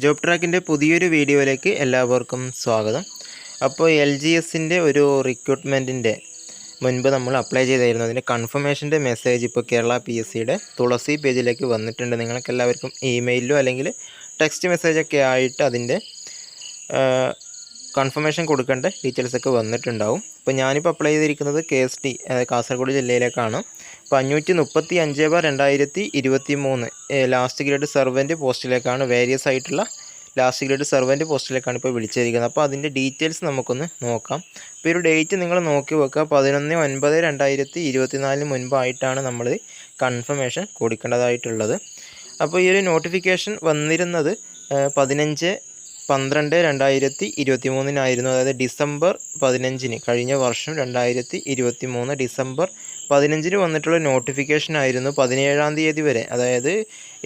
Job ട്രാക്കിന്റെ പുതിയൊരു വീഡിയോയിലേക്ക് എല്ലാവർക്കും സ്വാഗതം. അപ്പോൾ എൽ ജി എസിന്റെ ഒരു റിക്രൂട്ട്മെന്റിന്റെ മുൻപ് നമ്മൾ അപ്ലൈ ചെയ്തായിരുന്നു. അതിന്റെ കൺഫർമേഷന്റെ മെസ്സേജ് ഇപ്പോൾ കേരള പി എസ് സിയുടെ തുളസി പേജിലേക്ക് വന്നിട്ടുണ്ട്. നിങ്ങൾക്ക് എല്ലാവർക്കും ഇമെയിലോ അല്ലെങ്കിൽ ടെക്സ്റ്റ് മെസ്സേജൊക്കെ ആയിട്ട് അതിന്റെ കൺഫർമേഷൻ കൊടുക്കേണ്ട. ഡീറ്റെയിൽസൊക്കെ വന്നിട്ടുണ്ടാവും. ഇപ്പോൾ ഞാനിപ്പോൾ അപ്ലൈ ചെയ്തിരിക്കുന്നത് കെ എസ് ടി കാസർഗോഡ് ജില്ലയിലേക്കാണ്. അപ്പോൾ അഞ്ഞൂറ്റി മുപ്പത്തി അഞ്ച് ബാർ രണ്ടായിരത്തി ഇരുപത്തി മൂന്ന് ലാസ്റ്റ് ഗ്രേഡ് സർവന്റ് പോസ്റ്റിലേക്കാണ് വേരിയസ് ആയിട്ടുള്ള ലാസ്റ്റ് ഗ്രേഡ് സർവന്റ് പോസ്റ്റിലേക്കാണ് ഇപ്പോൾ വിളിച്ചിരിക്കുന്നത്. അപ്പോൾ അതിന്റെ ഡീറ്റെയിൽസ് നമുക്കൊന്ന് നോക്കാം. ഇപ്പോൾ ഒരു ഡേറ്റ് നിങ്ങൾ നോക്കി വെക്കുക. പതിനൊന്ന് ഒൻപത് രണ്ടായിരത്തി ഇരുപത്തിനാലിന് മുൻപായിട്ടാണ് നമ്മൾ കൺഫർമേഷൻ കൊടുക്കേണ്ടതായിട്ടുള്ളത്. അപ്പോൾ ഈ ഒരു നോട്ടിഫിക്കേഷൻ വന്നിരുന്നത് പതിനഞ്ച് പന്ത്രണ്ട് രണ്ടായിരത്തി ഇരുപത്തി മൂന്നിനായിരുന്നു അതായത് ഡിസംബർ പതിനഞ്ചിന് കഴിഞ്ഞ വർഷം രണ്ടായിരത്തി ഇരുപത്തി മൂന്ന് ഡിസംബർ പതിനഞ്ചിന് വന്നിട്ടുള്ള നോട്ടിഫിക്കേഷൻ ആയിരുന്നു പതിനേഴാം തീയതി വരെ. അതായത്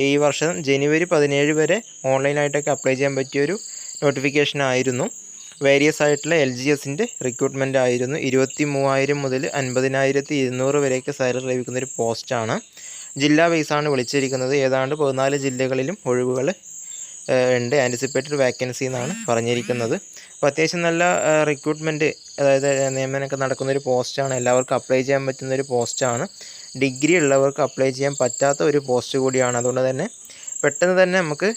ഈ വർഷം ജനുവരി പതിനേഴ് വരെ ഓൺലൈനായിട്ടൊക്കെ അപ്ലൈ ചെയ്യാൻ പറ്റിയൊരു നോട്ടിഫിക്കേഷൻ ആയിരുന്നു. വേരിയസ് ആയിട്ടുള്ള എൽ ജി എസിന്റെ റിക്രൂട്ട്മെന്റ് ആയിരുന്നു. ഇരുപത്തി മൂവായിരം മുതൽ അൻപതിനായിരത്തി ഇരുന്നൂറ് വരെയൊക്കെ സാലറി ലഭിക്കുന്ന ഒരു പോസ്റ്റാണ് ജില്ലാ ബേസാണ് വിളിച്ചിരിക്കുന്നത്. ഏതാണ്ട് പതിനാല് ജില്ലകളിലും ഒഴിവുകൾ ഉണ്ട്. ആന്റിസിപ്പേറ്റഡ് വാക്കൻസി എന്നാണ് പറഞ്ഞിരിക്കുന്നത്. അപ്പോൾ അത്യാവശ്യം നല്ല റിക്രൂട്ട്മെന്റ് അതായത് നിയമനമൊക്കെ നടക്കുന്ന ഒരു പോസ്റ്റാണ് എല്ലാവർക്കും അപ്ലൈ ചെയ്യാൻ പറ്റുന്ന ഒരു പോസ്റ്റാണ് ഡിഗ്രി ഉള്ളവർക്ക് അപ്ലൈ ചെയ്യാൻ പറ്റാത്ത ഒരു പോസ്റ്റ് കൂടിയാണ്. അതുകൊണ്ട് തന്നെ പെട്ടെന്ന് തന്നെ നമുക്ക്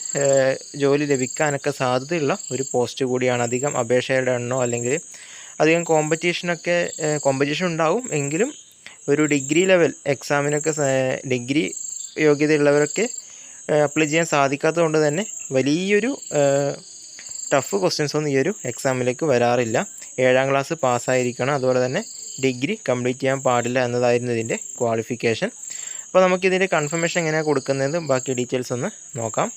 ജോലി ലഭിക്കാനൊക്കെ സാധ്യതയുള്ള ഒരു പോസ്റ്റ് കൂടിയാണ്. അധികം അപേക്ഷയുടെ എണ്ണോ അല്ലെങ്കിൽ അധികം കോമ്പറ്റീഷനൊക്കെ കോമ്പറ്റീഷൻ ഉണ്ടാവും. എങ്കിലും ഒരു ഡിഗ്രി ലെവൽ എക്സാമിനൊക്കെ ഡിഗ്രി യോഗ്യതയുള്ളവരൊക്കെ അപ്ലൈ ചെയ്യാൻ സാധിക്കാത്തത് കൊണ്ട് തന്നെ വലിയൊരു ടഫ് ക്വസ്റ്റ്യൻസ് ഒന്നും ഈ ഒരു എക്സാമിലേക്ക് വരാറില്ല. ഏഴാം ക്ലാസ് പാസ്സായിരിക്കണം അതുപോലെ തന്നെ ഡിഗ്രി കംപ്ലീറ്റ് ചെയ്യാൻ പാടില്ല എന്നതായിരുന്നു ഇതിന്റെ ക്വാളിഫിക്കേഷൻ അപ്പോൾ നമുക്കിതിന്റെ കൺഫർമേഷൻ എങ്ങനെയാണ് കൊടുക്കുന്നത്? ബാക്കി ഡീറ്റെയിൽസ് ഒന്ന് നോക്കാം.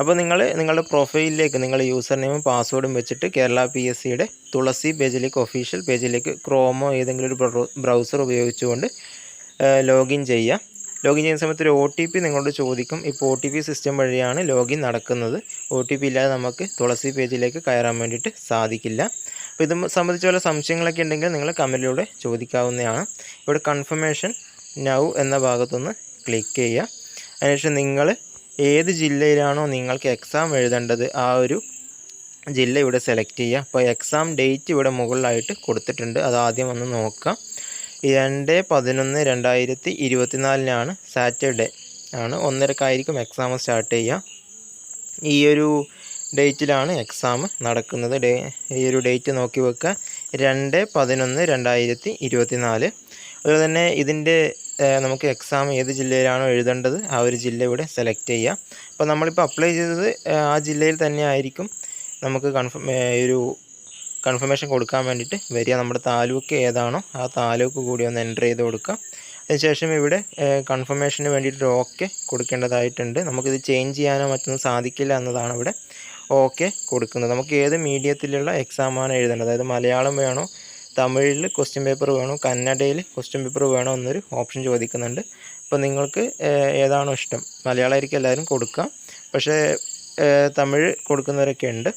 അപ്പോൾ നിങ്ങൾ നിങ്ങളുടെ പ്രൊഫൈലിലേക്ക് നിങ്ങൾ യൂസർ നെയിമും പാസ്വേഡും വെച്ചിട്ട് കേരള പി എസ് സിയുടെ തുളസി പേജിലേക്ക് ഒഫീഷ്യൽ പേജിലേക്ക് ക്രോമോ ഏതെങ്കിലും ഒരു ബ്രൗസർ ഉപയോഗിച്ചുകൊണ്ട് ലോഗിൻ ചെയ്യുക. ലോഗിൻ ചെയ്യുന്ന സമയത്ത് ഒരു ഒ ടി പി നിങ്ങളോട് ചോദിക്കും. ഇപ്പോൾ ഒ ടി പി സിസ്റ്റം വഴിയാണ് ലോഗിൻ നടക്കുന്നത്. ഒ ടി പി ഇല്ലാതെ നമുക്ക് തുളസി പേജിലേക്ക് കയറാൻ വേണ്ടിയിട്ട് സാധിക്കില്ല. അപ്പോൾ ഇത് സംബന്ധിച്ച് വല്ല സംശയങ്ങളൊക്കെ ഉണ്ടെങ്കിൽ നിങ്ങൾ കമന്റിലൂടെ ചോദിക്കാവുന്നതാണ്. ഇവിടെ കൺഫർമേഷൻ നൗ എന്ന ഭാഗത്തൊന്ന് ക്ലിക്ക് ചെയ്യുക. അതിനുശേഷം നിങ്ങൾ ഏത് ജില്ലയിലാണോ നിങ്ങൾക്ക് എക്സാം എഴുതേണ്ടത് ആ ഒരു ജില്ല ഇവിടെ സെലക്ട് ചെയ്യുക. അപ്പോൾ എക്സാം ഡേറ്റ് ഇവിടെ മുകളിലായിട്ട് കൊടുത്തിട്ടുണ്ട്. അത് ആദ്യം ഒന്ന് നോക്കാം രണ്ട് പതിനൊന്ന് രണ്ടായിരത്തി ഇരുപത്തിനാലിനാണ് സാറ്റർഡേ. ആണ്. ഒന്നരക്കായിരിക്കും എക്സാം സ്റ്റാർട്ട് ചെയ്യുക. ഈ ഒരു ഡേറ്റിലാണ് എക്സാം നടക്കുന്നത്. ഡേ ഈ ഒരു ഡേറ്റ് നോക്കി വെക്കുക. രണ്ട് പതിനൊന്ന് രണ്ടായിരത്തി ഇരുപത്തിനാല്. അതുപോലെ തന്നെ ഇതിന്റെ നമുക്ക് എക്സാം ഏത് ജില്ലയിലാണോ എഴുതേണ്ടത് ആ ഒരു ജില്ല ഇവിടെ സെലക്ട് ചെയ്യുക. അപ്പോൾ നമ്മളിപ്പോൾ അപ്ലൈ ചെയ്തത് ആ ജില്ലയിൽ തന്നെ ആയിരിക്കും നമുക്ക് കൺഫേം ഒരു കൺഫർമേഷൻ കൊടുക്കാൻ വേണ്ടിയിട്ട് വരിക. നമ്മുടെ താലൂക്ക് ഏതാണോ ആ താലൂക്ക് കൂടി ഒന്ന് എന്റർ ചെയ്ത് കൊടുക്കുക. അതിനുശേഷം ഇവിടെ കൺഫർമേഷന് വേണ്ടിയിട്ട് ഓക്കെ കൊടുക്കേണ്ടതായിട്ടുണ്ട്. നമുക്കിത് ചേഞ്ച് ചെയ്യാനോ മറ്റൊന്നും സാധിക്കില്ല എന്നതാണ് ഇവിടെ ഓക്കെ കൊടുക്കുന്നത്. നമുക്ക് ഏത് മീഡിയത്തിലുള്ള എക്സാമാണ് എഴുതേണ്ടത്? അതായത് മലയാളം വേണോ തമിഴിൽ ക്വസ്റ്റ്യൻ പേപ്പർ വേണോ കന്നഡയിൽ ക്വസ്റ്റ്യൻ പേപ്പർ വേണോ എന്നൊരു ഓപ്ഷൻ ചോദിക്കുന്നുണ്ട്. അപ്പോൾ നിങ്ങൾക്ക് ഏതാണോ ഇഷ്ടം? മലയാളമായിരിക്കും എല്ലാവരും കൊടുക്കുക. പക്ഷേ തമിഴ് കൊടുക്കുന്നവരൊക്കെ ഉണ്ട്.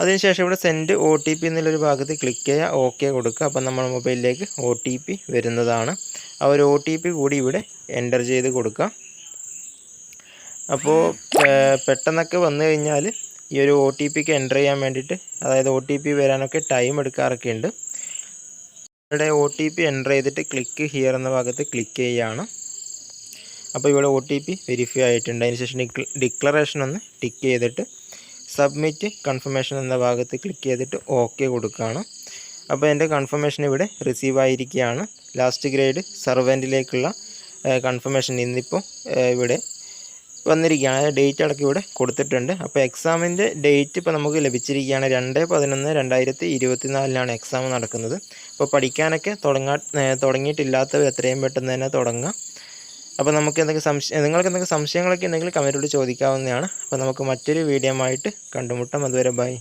അതിനുശേഷം ഇവിടെ സെൻഡ് ഒ ടി പി എന്നുള്ളൊരു ഭാഗത്ത് ക്ലിക്ക് ചെയ്യുക ഓക്കെ കൊടുക്കുക. അപ്പം നമ്മുടെ മൊബൈലിലേക്ക് ഒ ടി പി വരുന്നതാണ്. ആ ഒരു ഒ ടി പി കൂടി ഇവിടെ എന്റർ ചെയ്ത് കൊടുക്കുക. അപ്പോൾ പെട്ടെന്നൊക്കെ വന്നു കഴിഞ്ഞാൽ ഈ ഒരു ഒ ടി പിക്ക് എന്റർ ചെയ്യാൻ വേണ്ടിയിട്ട് അതായത് ഒ ടി പി വരാനൊക്കെ ടൈം എടുക്കാറൊക്കെ ഉണ്ട്. ഇവിടെ ഒ ടി പി എന്റർ ചെയ്തിട്ട് ക്ലിക്ക് ഹിയർ എന്ന ഭാഗത്ത് ക്ലിക്ക് ചെയ്യുകയാണ് അപ്പോൾ ഇവിടെ ഒ ടി പി വെരിഫൈ ആയിട്ടുണ്ട്. അതിനുശേഷം ഡിക്ലറേഷൻ ഒന്ന് ടിക്ക് ചെയ്തിട്ട് സബ്മിറ്റ് കൺഫർമേഷൻ എന്ന ഭാഗത്ത് ക്ലിക്ക് ചെയ്തിട്ട് ഓക്കെ കൊടുക്കുകയാണ്. അപ്പോൾ എന്റെ കൺഫർമേഷൻ ഇവിടെ റിസീവ് ആയിരിക്കുകയാണ്. ലാസ്റ്റ് ഗ്രേഡ് സർവന്റിലേക്കുള്ള കൺഫർമേഷൻ ഇന്നിപ്പോൾ ഇവിടെ വന്നിരിക്കുകയാണ്. ഡേറ്റ് അടക്കം ഇവിടെ കൊടുത്തിട്ടുണ്ട്. അപ്പോൾ എക്സാമിന്റെ ഡേറ്റ് ഇപ്പോൾ നമുക്ക് ലഭിച്ചിരിക്കുകയാണ് രണ്ട് പതിനൊന്ന് രണ്ടായിരത്തി ഇരുപത്തി ഇരുപത്തിനാലിനാണ് എക്സാം നടക്കുന്നത്. അപ്പോൾ പഠിക്കാനൊക്കെ തുടങ്ങാ തുടങ്ങിയിട്ടില്ലാത്തവർ എത്രയും പെട്ടെന്ന് തന്നെ തുടങ്ങുക അപ്പോൾ നമുക്ക് എന്തെങ്കിലും സംശയം നിങ്ങൾക്ക് എന്തെങ്കിലും സംശയങ്ങളൊക്കെ ഉണ്ടെങ്കിൽ കമന്റിലൂടെ ചോദിക്കാവുന്നതാണ്. അപ്പോൾ നമുക്ക് മറ്റൊരു വീഡിയോ ആയിട്ട് കണ്ടുമുട്ടാം. അതുവരെ ബൈ